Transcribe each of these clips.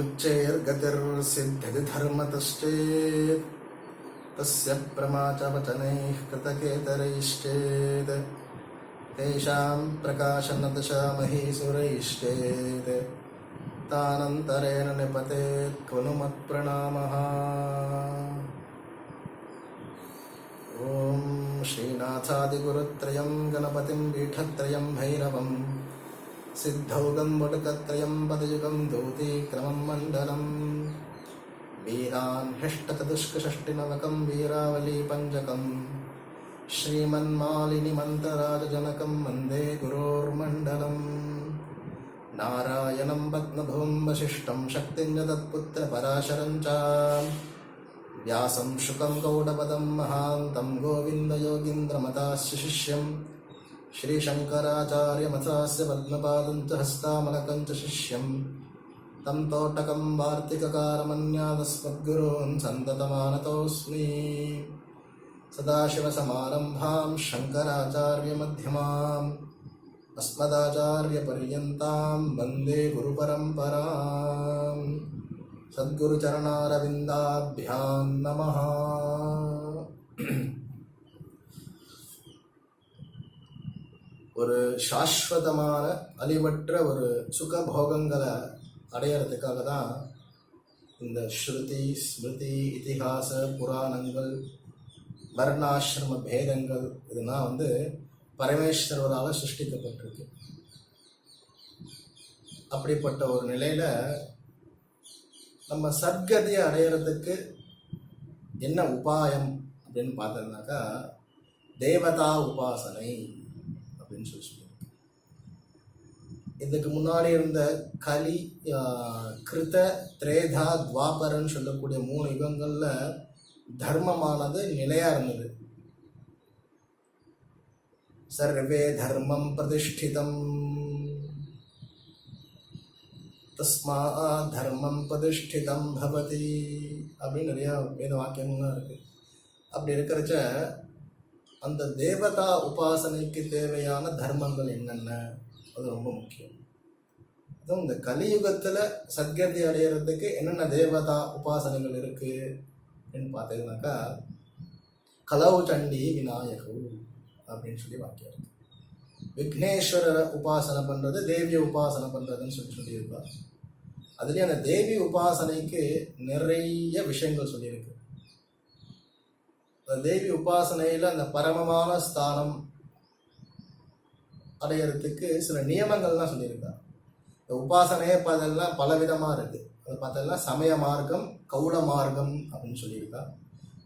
उच्चैर्गतिर्सिद्ध्यति धर्मतश्चेत् तस्य प्रमा च वचनैः कृतकेतरैश्चेत् तेषां प्रकाशनदशामहि सुरैश्चेत् तानन्तरेण निपतेत् क्वनु मत्प्रणामः ॐ श्रीनाथादिगुरुत्रयं गणपतिं पीठत्रयं भैरवम् सिद्धौगं वटुकत्रयं पदयुगं दूतीक्रमं मण्डलम् वीरान् ह्यष्टचतुष्कषष्टिनवकं वीरावलीपञ्चकम् श्रीमन्मालिनिमन्त्रराजजनकं वन्दे गुरोर्मण्डलम् नारायणं पद्मभुवं वसिष्ठं शक्तिं च तत्पुत्रपराशरं च व्यासं शुकं गौडपदं महान्तं गोविन्दयोगीन्द्रमतास्य शिष्यम् श्रीशङ्कराचार्यमथास्य पद्मपादं च हस्तामलकं च शिष्यं तं तोटकं वार्तिककारमन्यादस्मद्गुरून् सन्ततमानतोऽस्मि सदाशिवसमारम्भां शङ्कराचार्यमध्यमाम् अस्मदाचार्यपर्यन्तां वन्दे गुरुपरम्पराम् सद्गुरुचरणारविन्दाभ्यां नमः ஒரு சாஸ்வதமான அழிவற்ற ஒரு சுக போகங்களை அடையிறதுக்காக தான் இந்த ஸ்ருதி ஸ்மிருதி இதிகாச புராணங்கள் வர்ணாசிரம பேதங்கள் இதெல்லாம் வந்து பரமேஸ்வரரால் சிருஷ்டிக்கப்பட்டிருக்கு. அப்படிப்பட்ட ஒரு நிலையில் நம்ம சத்கதியை அடையிறதுக்கு என்ன உபாயம் அப்படின்னு பார்த்தோம்னாக்கா தேவதா உபாசனை. அப்படின்னு சொல்லி இதுக்கு முன்னாடி இருந்த கலி கிருத திரேதா துவாபரன்னு சொல்லக்கூடிய மூணு யுகங்களில் தர்மமானது நிலையா இருந்தது. சர்வே தர்மம் பிரதிஷ்டிதம். தஸ்மா தர்மம் பிரதிஷ்டிதம் பவதி. அப்படின்னு நிறையா வேத வாக்கியங்கள்லாம் இருக்குது அப்படி இருக்கிறச்ச அந்த தேவதா உபாசனைக்கு தேவையான தர்மங்கள் என்னென்ன? அது ரொம்ப முக்கியம். அதுவும் இந்த கலியுகத்தில் சத்கதி அடையிறதுக்கு என்னென்ன தேவதா உபாசனைகள் இருக்கு அப்படின்னு பார்த்தீங்கன்னாக்கா கலவு சண்டி விநாயகு அப்படின்னு சொல்லி வாக்கியம் இருக்கு. விக்னேஸ்வரரை உபாசனை பண்ணுறது தேவியை உபாசனை பண்ணுறதுன்னு சொல்லி சொல்லியிருப்பார். அதுலேயும் அந்த தேவி உபாசனைக்கு நிறைய விஷயங்கள் சொல்லியிருக்கு. தேவி உபாசனையில் அந்த பரமமான ஸ்தானம் அடையிறதுக்கு சில நியமங்கள்லாம் சொல்லியிருக்கா இந்த உபாசனையே பார்த்தெல்லாம் பல விதமா இருக்கு. அது பார்த்தோம்னா சமய மார்க்கம் கௌட மார்க்கம் அப்படின்னு சொல்லியிருக்கா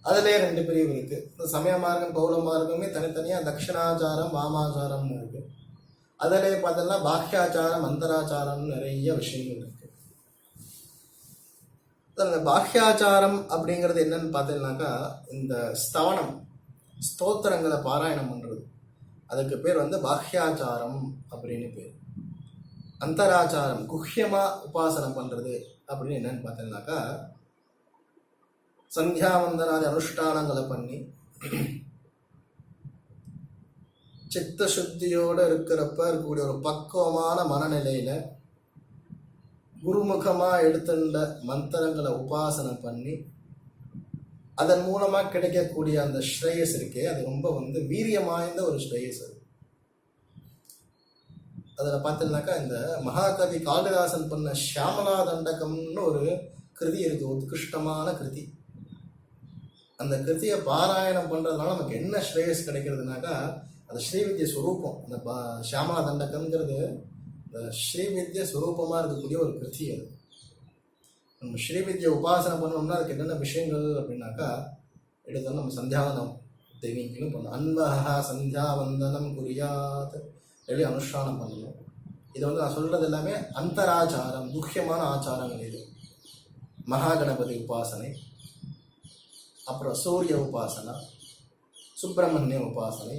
அதுலேயே ரெண்டு பிரிவு இருக்கு. இந்த சமய மார்க்கம் கௌல மார்க்கமே தனித்தனியாக தட்சிணாச்சாரம் வாமாச்சாரம்னு இருக்கு. அதிலே பார்த்தோம்னா பாக்கியாச்சாரம் அந்தராச்சாரம் நிறைய விஷயங்கள் இருக்கு. அந்த பாக்யாச்சாரம் அப்படிங்கிறது என்னன்னு பார்த்தீங்கன்னாக்கா இந்த ஸ்தவனம் ஸ்தோத்திரங்களை பாராயணம் பண்ணுறது அதுக்கு பேர் வந்து பாக்யாச்சாரம் அப்படின்னு பேர். அந்தராச்சாரம் குஹ்யமாக உபாசனம் பண்ணுறது அப்படின்னு என்னன்னு பார்த்தீங்கன்னாக்கா சந்தியாவந்தனாதி அனுஷ்டானங்களை பண்ணி சித்த சுத்தியோடு இருக்கிறப்ப இருக்கக்கூடிய ஒரு பக்குவமான மனநிலையில் குருமுகமாக எடுத்துட்ட மந்திரங்களை உபாசனை பண்ணி அதன் மூலமாக கிடைக்கக்கூடிய அந்த ஸ்ரேயஸ் இருக்கே அது ரொம்ப வந்து வீரியம் வாய்ந்த ஒரு ஸ்ரேயஸ் அது. அதில் பார்த்தீங்கன்னாக்கா இந்த மகாகவி காளிதாசன் பண்ண ஷியாமலா தண்டகம்னு ஒரு கிருதி இருக்கு உத்கிருஷ்டமான கிருதி. அந்த கிருதியை பாராயணம் பண்ணுறதுனால நமக்கு என்ன ஸ்ரேயஸ் கிடைக்கிறதுனாக்கா அது ஸ்ரீவித்ய ஸ்வரூபம். அந்த பா- ஷியாமலா தண்டகம்ங்கிறது ஸ்ரீவித்ய சுரூபமாக இருக்கக்கூடிய ஒரு கிருத்தி அது. நம்ம ஸ்ரீவித்ய உபாசனை பண்ணோம்னா அதுக்கு என்னென்ன விஷயங்கள் அப்படின்னாக்கா எடுத்தோம் நம்ம சந்தியாவனம் தெய்வீங்களும் பண்ணணும் அன்பகா சந்தியாவந்தனம் குறியாத் எழுதி அனுஷ்டானம் பண்ணணும். இதை வந்து நான் சொல்கிறது எல்லாமே அந்தராச்சாரம் முக்கியமான ஆச்சாரங்கள் இது. மகாகணபதி உபாசனை அப்புறம் சூரிய உபாசனா சுப்பிரமணிய உபாசனை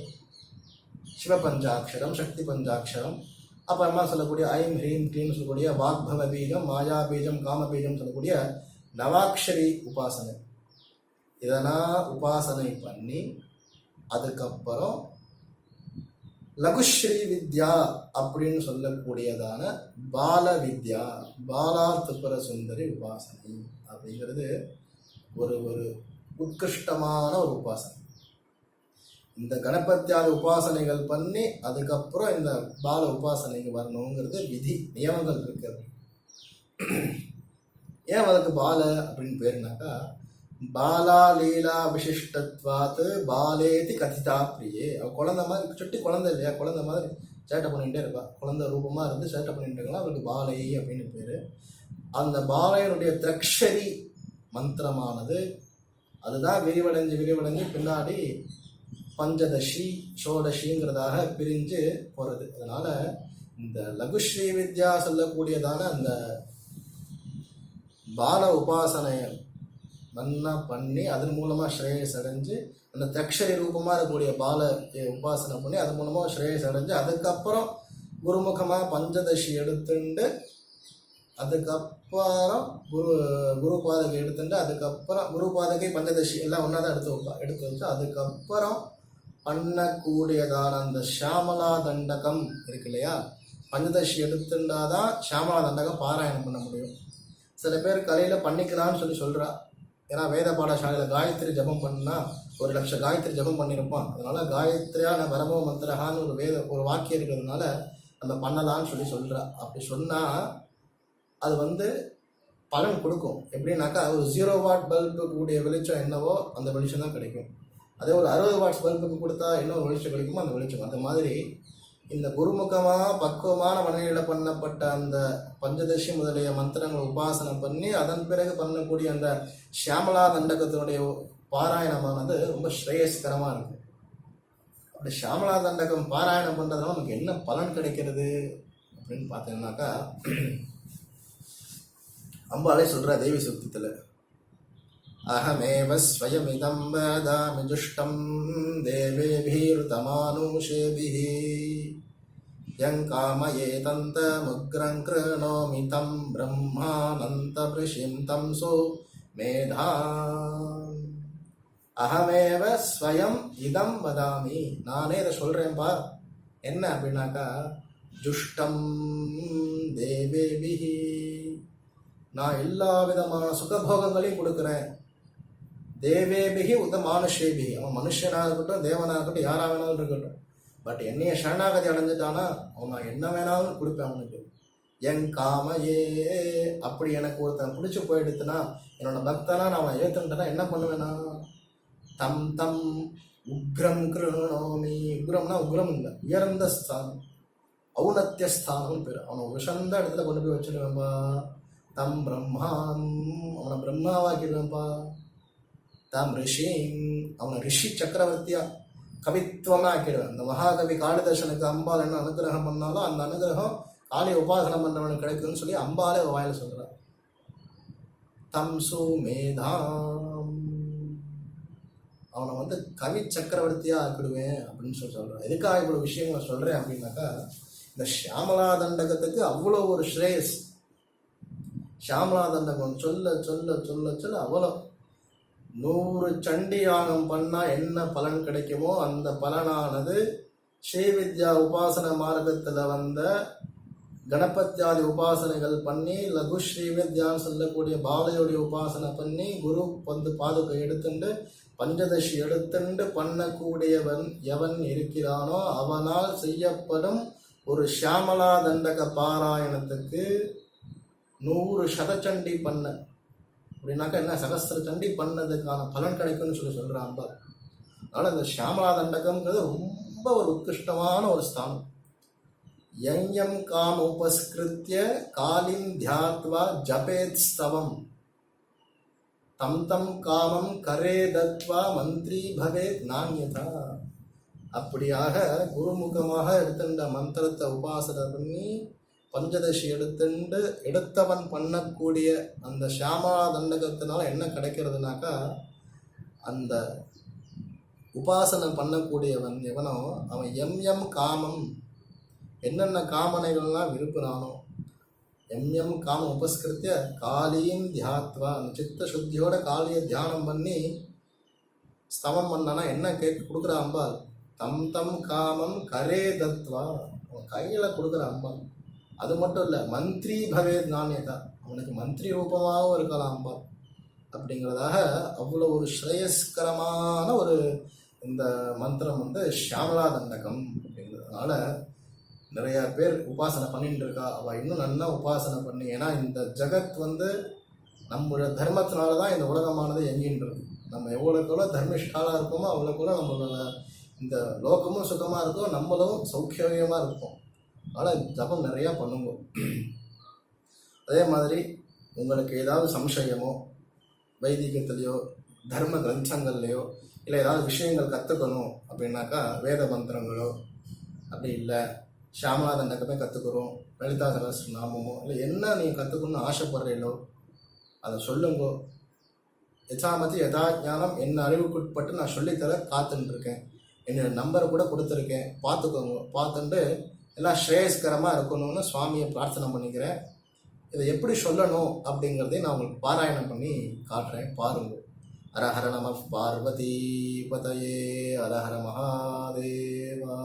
சிவபஞ்சாட்சரம் சக்தி பஞ்சாட்சரம் அப்புறமா சொல்லக்கூடிய ஐம் ஹ்ரீம் க்ளீம் சொல்லக்கூடிய வாக்பவ பீஜம் மாயா பீஜம் காம பீஜம் சொல்லக்கூடிய நவாக்ஷரி உபாசனை. இதெல்லாம் உபாசனை பண்ணி அதுக்கப்புறம் லகுஸ்ரீ வித்யா அப்படின்னு சொல்லக்கூடியதான பால வித்யா பாலா திபுர சுந்தரி உபாசனை அப்படிங்கிறது ஒரு ஒரு உத்கிருஷ்டமான ஒரு உபாசனை. இந்த கணபத்தியாதி உபாசனைகள் பண்ணி அதுக்கப்புறம் இந்த பால உபாசனைக்கு வரணுங்கிறது விதி நியமங்கள் இருக்கிறது ஏன் அதுக்கு பால அப்படின்னு பேருனாக்கா பாலா லீலா விசிஷ்டத்வாத்து பாலேதி கதிதா பிரியே அவள் குழந்த மாதிரி சுட்டி குழந்தை இல்லையா? குழந்த மாதிரி சேட்டை பண்ணிகிட்டே இருப்பா. குழந்தை ரூபமாக இருந்து சேட்டை பண்ணிட்டு இருக்கலாம். அவளுக்கு பாலை அப்படின்னு பேர். அந்த பாலையனுடைய திரக்ஷரி மந்திரமானது அதுதான் விரிவடைஞ்சு விரிவடைஞ்சு பின்னாடி பஞ்சதசி ஷோடசிங்கிறதாக பிரிஞ்சு போகிறது அதனால் இந்த லகுஸ்ரீ வித்யா சொல்லக்கூடியதான அந்த பால உபாசனையை நன்னா பண்ணி அதன் மூலமாக ஸ்ரேயஸ் அடைஞ்சு அந்த தக்ஷரி ரூபமாக இருக்கக்கூடிய பால உபாசனை பண்ணி அது மூலமாக ஸ்ரேயஸ் அடைஞ்சு அதுக்கப்புறம் குருமுகமாக பஞ்சதசி எடுத்துண்டு அதுக்கப்புறம் குரு குரு பாதகை எடுத்துட்டு அதுக்கப்புறம் குரு பாதகை பஞ்சதசி எல்லாம் ஒன்றா தான் எடுத்து வைப்பா எடுத்து வச்சு அதுக்கப்புறம் பண்ணக்கூடியதான அந்த ஷியாமலா தண்டகம் இருக்கு இல்லையா? பஞ்சதசி எடுத்துட்டாதான் ஷியாமலா தண்டகம் பாராயணம் பண்ண முடியும். சில பேர் கலையில் பண்ணிக்கலாம்னு சொல்லி சொல்கிறா ஏன்னா வேத பாடசாலையில் காயத்ரி ஜபம் பண்ணா ஒரு லட்சம் காயத்ரி ஜபம் பண்ணியிருப்பான் அதனால காயத்ரியான பரமோ மந்திரஹான்னு ஒரு வேத ஒரு வாக்கியம் இருக்கிறதுனால நம்ம பண்ணலாம்னு சொல்லி சொல்கிறா அப்படி சொன்னால் அது வந்து பலன் கொடுக்கும். எப்படின்னாக்கா ஒரு ஜீரோ வாட் பல்பு கூடிய வெளிச்சம் என்னவோ அந்த வெளிச்சம் தான் கிடைக்கும். அதே ஒரு அறுபது வாட்ஸ் பல்புக்கு கொடுத்தா இன்னொரு வெளிச்சம் கிடைக்குமோ அந்த வெளிச்சம். அந்த மாதிரி இந்த குருமுகமாக பக்குவமான மனநிலையில் பண்ணப்பட்ட அந்த பஞ்சதசி முதலிய மந்திரங்கள் உபாசனை பண்ணி அதன் பிறகு பண்ணக்கூடிய அந்த ஷியாமலா தண்டகத்தினுடைய பாராயணமானது ரொம்ப ஸ்ரேயஸ்கரமாக இருக்குது அப்படி ஷியாமலா தண்டகம் பாராயணம் பண்ணுறதுனால நமக்கு என்ன பலன் கிடைக்கிறது அப்படின்னு பார்த்தீங்கன்னாக்கா அம்பாலே சொல்கிறா தேவி சுத்தத்தில் அகமேவ ஸ்வயமிதம் வதாமி துஷ்டம் தேவேபிருத்தமானுஷேபிः யங் காமயே தந்தமுக்ரங் கிருணோமி தம் பிரம்மானந்தபிருஷிம் தம் சு மேதா அகமேவ ஸ்வயம் இதம் வதாமி நானே இதை சொல்கிறேன்ப்பா என்ன அப்படின்னாக்கா ஜுஷ்டம் தேவேபிஹி நான் எல்லா விதமான சுகபோகங்களையும் கொடுக்குறேன்। தேவேபிகி உத மானுஷேபிகி அவன் மனுஷனாக இருக்கட்டும் தேவனாக இருக்கட்டும் யாராக வேணாலும் இருக்கட்டும். பட் என்னைய சரணாகதி அடைஞ்சிட்டானா? அவன் நான் என்ன வேணாலும் கொடுப்பேன் அவனுக்கு. என் காமையே அப்படி எனக்கு ஒருத்தன் பிடிச்சி போயிடுத்துனா என்னோட பக்தனா நான் அவன் ஏற்றுட்டேன்னா என்ன பண்ணுவேனா? தம் தம் உக்ரம் கிருணோமி. உக்ரம்னா உக்ரம் இல்லை உயர்ந்த ஸ்தானம். ஔனத்திய ஸ்தானம் பேர். அவனை உஷந்த இடத்துல கொண்டு போய் வச்சிருவேன்பா. தம் பிரம்மா அவனை பிரம்மாவாக்கிடுவேன்பா. தாம் ரிஷிம். அவனை ரிஷி சக்கரவர்த்தியா கவித்துவமாக ஆக்கிடுவேன் இந்த மகாகவி காளிதாசனுக்கு அம்பாள் என்ன அனுகிரகம் பண்ணாலும் அந்த அனுகிரகம் காளி உபாசனம் பண்ணவனுக்கு கிடைக்கும்னு சொல்லி அம்பாலே வாயில் சொல்கிறார் தம் சுமேதாம் அவனை வந்து கவி சக்கரவர்த்தியாக ஆக்கிடுவேன் அப்படின்னு சொல்லி சொல்கிறான் எதுக்காக இவ்வளோ விஷயங்களை சொல்கிறேன் அப்படின்னாக்கா இந்த ஷியாமலா தண்டகத்துக்கு அவ்வளோ ஒரு ஸ்ரேயஸ். ஷியாமலா தண்டகம் சொல்ல சொல்ல சொல்ல சொல்ல அவ்வளோ நூறு சண்டி யாகம் பண்ணால் என்ன பலன் கிடைக்குமோ அந்த பலனானது ஸ்ரீவித்யா உபாசன மார்க்கத்தில் வந்த கணபத்தியாதி உபாசனைகள் பண்ணி லகு ஸ்ரீவித்யான்னு சொல்லக்கூடிய பாலையுடைய உபாசனை பண்ணி குரு வந்து பாதுகை எடுத்துண்டு பஞ்சதசி எடுத்துண்டு பண்ணக்கூடியவன் எவன் இருக்கிறானோ அவனால் செய்யப்படும் ஒரு ஷியாமலா தண்டக பாராயணத்துக்கு நூறு சதச்சண்டி பண்ண அப்படின்னாக்கா என்ன? சகஸ்திர சண்டி பண்ணதுக்கான பலன் கிடைக்கும்னு சொல்லி சொல்கிறான் அம்பாள் அதனால் இந்த ஷியாமலா தண்டகம்ங்கிறது ரொம்ப ஒரு உத்கிருஷ்டமான ஒரு ஸ்தானம். யங்யம் காம் உபஸ்கிருத்திய காலிம் தியாத்வா ஜபேத் ஸ்தவம். தம் தம் காமம் கரே தத்வா மந்திரி பவேத் நான்யதா. அப்படியாக குருமுகமாக எடுத்துட்ட மந்திரத்தை உபாசனை பண்ணி பஞ்சதசி எடுத்துண்டு எடுத்தவன் பண்ணக்கூடிய அந்த ஷியாமா தண்டகத்தினால என்ன கிடைக்கிறதுனாக்கா அந்த உபாசனை பண்ணக்கூடியவன் எவனோ அவன் எம் எம் காமம். என்னென்ன காமனைகள்லாம் விரும்புகிறானோ எம் எம் காமம் உபஸ்கிருத்திய காளியும் தியாத்வா. அந்த சித்த சுத்தியோட காளியை தியானம் பண்ணி ஸ்தவம் பண்ணனா என்ன கேட்க கொடுக்குற அம்பாள் தம் தம் காமம் கரே தத்வா. அவன் கையில் கொடுக்குற அம்பாள் அது மட்டும் இல்லை மந்திரி பவேத் நாண்யதா அவனுக்கு மந்திரி ரூபமாகவும் இருக்கலாம் அம்பா. அப்படிங்கிறதாக அவ்வளோ ஒரு ஸ்ரேயஸ்கரமான ஒரு இந்த மந்திரம் வந்து ஷியாமலா தண்டகம் அப்படிங்கிறதுனால நிறைய பேர் உபாசனை பண்ணிட்டு இருக்கா அவள் இன்னும் நல்லா உபாசனை பண்ணி ஏன்னா இந்த ஜகத் வந்து நம்மளோட தர்மத்தினால தான் இந்த உலகமானது எங்கின்னு இருக்கு நம்ம எவ்வளோக்கு எவ்வளோ தர்மிஷ்டாலாக இருக்கோமோ அவ்வளோக்கு எவ்வளோ நம்மளோட இந்த லோகமும் சுகமாக இருக்கும் நம்மளும் சௌக்கியமாக இருக்கும் ஆனால் ஜபம் நிறையா பண்ணுங்க. அதே மாதிரி உங்களுக்கு ஏதாவது சம்சயமோ வைதிகத்திலையோ தர்ம கிரந்தங்கள்லையோ இல்லை ஏதாவது விஷயங்கள் கற்றுக்கணும் அப்படின்னாக்கா வேத மந்திரங்களோ அப்படி இல்லை ஷியாமலா கற்றுக்குறோம் லலிதா சகஸ்ர நாமமோ இல்லை என்ன நீங்கள் கற்றுக்கணும்னு ஆசைப்படுறீங்களோ அதை சொல்லுங்கோ. யதாமதி யதா ஞானம் என்ன அறிவுக்குட்பட்டு நான் சொல்லித்தர காத்துன்னு இருக்கேன் என்னோட நம்பரை கூட கொடுத்துருக்கேன். பார்த்துக்கோங்க. பார்த்துட்டு எல்லாம் ஸ்ரேயஸ்கரமாக இருக்கணும்னு சுவாமியை பிரார்த்தனை பண்ணிக்கிறேன். இதை எப்படி சொல்லணும் அப்படிங்கிறதையும் நான் உங்களுக்கு பாராயணம் பண்ணி காட்டுறேன். பாருங்கள் ஹரஹர நம பார்வதி பதயே ஹரஹர மகாதேவா.